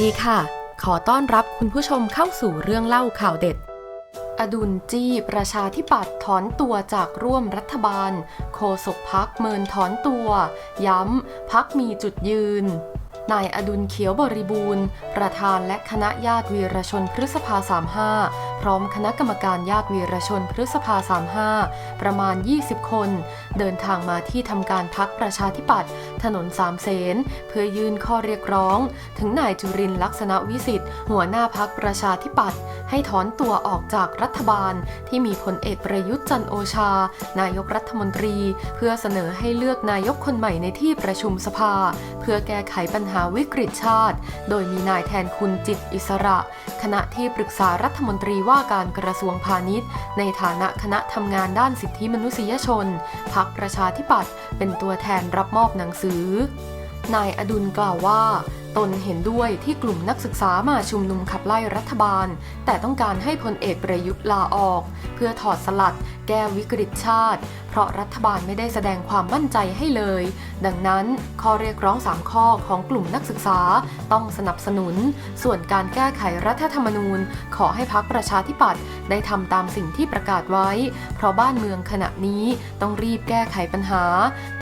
ดีค่ะ ขอต้อนรับคุณผู้ชมเข้าสู่เรื่องเล่าข่าวเด็ด อดุลจี้ประชาธิปัตย์ถอนตัวจากร่วมรัฐบาล โคศกพักเมินถอนตัว ย้ำพักมีจุดยืน นายอดุลเขียวบริบูรณ์ ประธานและคณะญาติวีรชนพฤษภา 35 ร้อมคณะกรรมการญาติวีรชนพฤษภา 35 ประมาณ 20 คน เดินทางมาที่ทำการพักประชาธิปัตย์ถนนสามเสนเพื่อยื่นข้อเรียกร้อง ถึงนายจุรินทร์ลักษณะวิสิทธิ์หัวหน้าพักประชาธิปัตย์ให้ถอนตัวออกจากรัฐบาล ที่มีพลเอกประยุทธ์จันโอชา นายกรัฐมนตรี เพื่อเสนอให้เลือกนายกคนใหม่ในที่ประชุมสภา เพื่อแก้ไขปัญหาวิกฤตชาติ โดยมีนายแทนคุณจิตอิสระ คณะที่ปรึกษารัฐมนตรีว่าาการกระทรวงพาณิชย์ ในฐานะคณะทำงานด้านสิทธิมนุษยชน พักประชาธิปัตย์เป็นตัวแทนรับมอบหนังสือ นายอดุลกล่าวว่าตนเห็นด้วยที่กลุ่มนักศึกษามาชุมนุมขับไล่รัฐบาล แต่ต้องการให้พลเอกประยุทธ์ลาออก เพื่อถอดสลัด แก้วิกฤตชาติ เพราะรัฐบาลไม่ได้แสดงความมั่นใจให้เลย ดังนั้นข้อเรียกร้อง 3 ข้อของกลุ่มนักศึกษาต้องสนับสนุน ส่วนการแก้ไขรัฐธรรมนูญ ขอให้พักประชาธิปัตย์ได้ทำตามสิ่งที่ประกาศไว้ เพราะบ้านเมืองขณะนี้ต้องรีบแก้ไขปัญหา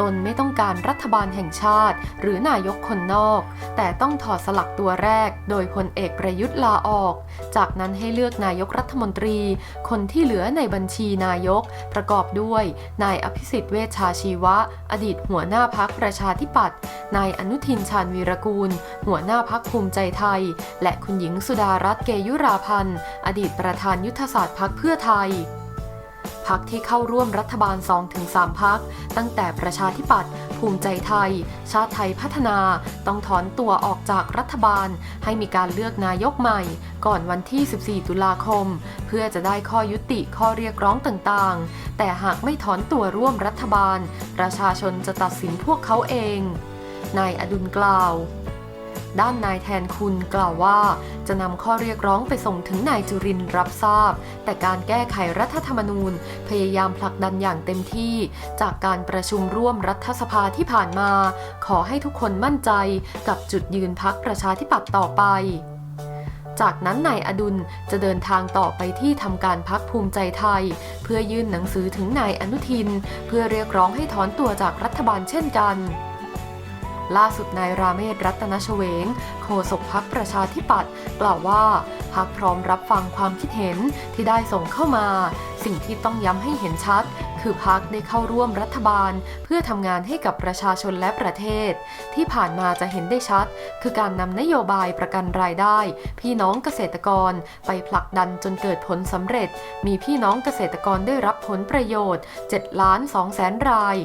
ตนไม่ต้องการรัฐบาลแห่งชาติ หรือนายกคนนอก แต่ต้องถอดสลักตัวแรก โดยพลเอกประยุทธ์ลาออก จากนั้นให้เลือกนายกรัฐมนตรี คนที่เหลือในบัญชีนายกประกอบด้วยนายอภิสิทธิ์เวชชาชีวะ อดีตหัวหน้าพักประชาธิปัตย์ นายอนุทินชาญวีรกูล หัวหน้าพักภูมิใจไทย และคุณหญิงสุดารัตน์เกยุราพันธ์ อดีตประธานยุทธศาสตร์พักเพื่อไทย พักที่เข้าร่วมรัฐบาล 2-3 พัก ตั้งแต่ประชาธิปัตย์ภูมิใจไทย ชาติไทยพัฒนา ต้องถอนตัวออกจากรัฐบาล ให้มีการเลือกนายกใหม่ ก่อนวันที่ 14 ตุลาคม เพื่อจะได้ข้อยุติข้อเรียกร้องต่างๆ แต่หากไม่ถอนตัวร่วมรัฐบาล ประชาชนจะตัดสินพวกเขาเอง นายอดุลกล่าว ด้านนายแทนคุณกล่าวว่า จะนำข้อเรียกร้องไปส่งถึงนายจุรินร์รับทราบ แต่การแก้ไขรัฐธรรมนูญ พยายามผลักดันอย่างเต็มที่ จากการประชุมร่วมรัฐสภาที่ผ่านมา ขอให้ทุกคนมั่นใจกับจุดยืนพักประชาธิปัตย์ต่อไปจากนั้นนายอดุลจะเดินทางต่อไปที่ทำการพักภูมิใจไทย เพื่อยื่นหนังสือถึงนายอนุทิน เพื่อเรียกร้องให้ถอนตัวจากรัฐบาลเช่นกัน ล่าสุดนายราเมศรัตนชเวง โฆษกพักประชาธิปัตย์กล่าวว่าพักพร้อมรับฟังความคิดเห็นที่ได้ส่งเข้ามา สิ่งที่ต้องย้ำให้เห็นชัด คือพักได้เข้าร่วมรัฐบาล เพื่อทำงานให้กับประชาชนและประเทศ ที่ผ่านมาจะเห็นได้ชัด คือการนำนโยบายประกันรายได้ พี่น้องเกษตรกรไปผลักดันจนเกิดผลสำเร็จ มีพี่น้องเกษตรกรได้รับผลประโยชน์7ล้าน2แสนราย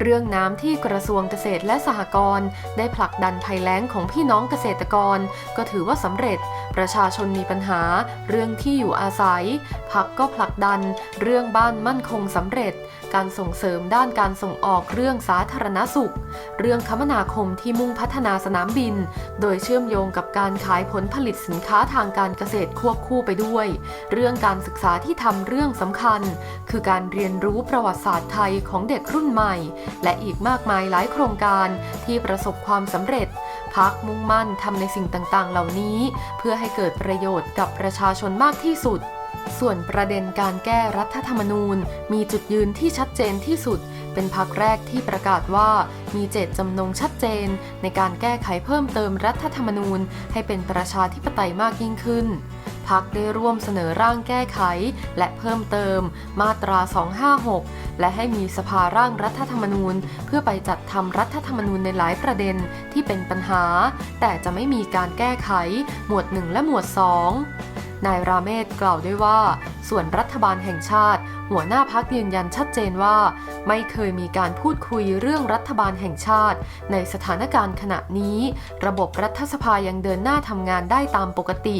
เรื่องน้ำที่กระทรวงเกษตรและสหกรณ์ได้ผลักดันภัยแล้งของพี่น้องเกษตรกร ก็ถือว่าสำเร็จ ประชาชนมีปัญหา เรื่องที่อยู่อาศัยพักก็ผลักดัน เรื่องบ้านมั่นคงสำเร็จ การส่งเสริมด้านการส่งออกเรื่องสาธารณสุข เรื่องคมนาคมที่มุ่งพัฒนาสนามบิน โดยเชื่อมโยงกับการขายผลผลิตสินค้าทางการเกษตรควบคู่ไปด้วย เรื่องการศึกษาที่ทำเรื่องสำคัญ คือการเรียนรู้ประวัติศาสตร์ไทยของเด็กรุ่นใหม่ และอีกมากมายหลายโครงการที่ประสบความสำเร็จ พักมุ่งมั่นทำในสิ่งต่างๆ เหล่านี้ เพื่อให้เกิดประโยชน์กับประชาชนมากที่สุด ส่วนประเด็นการแก้รัฐธรรมนูญ มีจุดยืนที่ชัดเจนที่สุด เป็นพักแรกที่ประกาศว่ามีเจตจำนงชัดเจน ในการแก้ไขเพิ่มเติมรัฐธรรมนูญ ให้เป็นประชาธิปไตยมากยิ่งขึ้นพักได้ร่วมเสนอร่างแก้ไข และเพิ่มเติม มาตรา 256 และให้มีสภาร่างรัฐธรรมนูญ เพื่อไปจัดทำรัฐธรรมนูญในหลายประเด็นที่เป็นปัญหา แต่จะไม่มีการแก้ไข หมวด 1 และหมวด 2 นายราเมศกล่าวด้วยว่า ส่วนรัฐบาลแห่งชาติ หัวหน้าพักยืนยันชัดเจนว่า ไม่เคยมีการพูดคุยเรื่องรัฐบาลแห่งชาติ ในสถานการณ์ขณะนี้ ระบบรัฐสภายังเดินหน้าทำงานได้ตามปกติ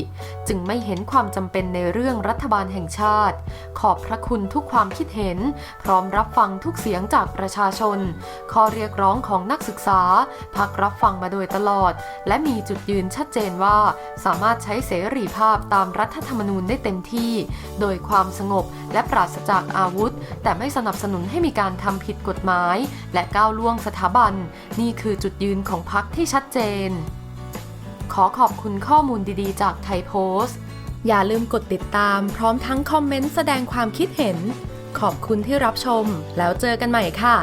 จึงไม่เห็นความจำเป็นในเรื่องรัฐบาลแห่งชาติ ขอบพระคุณทุกความคิดเห็น พร้อมรับฟังทุกเสียงจากประชาชน ข้อเรียกร้องของนักศึกษา พักรับฟังมาโดยตลอด และมีจุดยืนชัดเจนว่า สามารถใช้เสรีภาพตามรัรัฐธรรมนูญได้เต็มที่ โดยความสงบและปราศจากอาวุธ แต่ไม่สนับสนุนให้มีการทำผิดกฎหมาย และก้าวล่วงสถาบัน นี่คือจุดยืนของพรรคที่ชัดเจน ขอขอบคุณข้อมูลดีๆ จากไทยโพสต์อย่าลืมกดติดตามพร้อมทั้งคอมเมนต์แสดงความคิดเห็น ขอบคุณที่รับชม แล้วเจอกันใหม่ค่ะ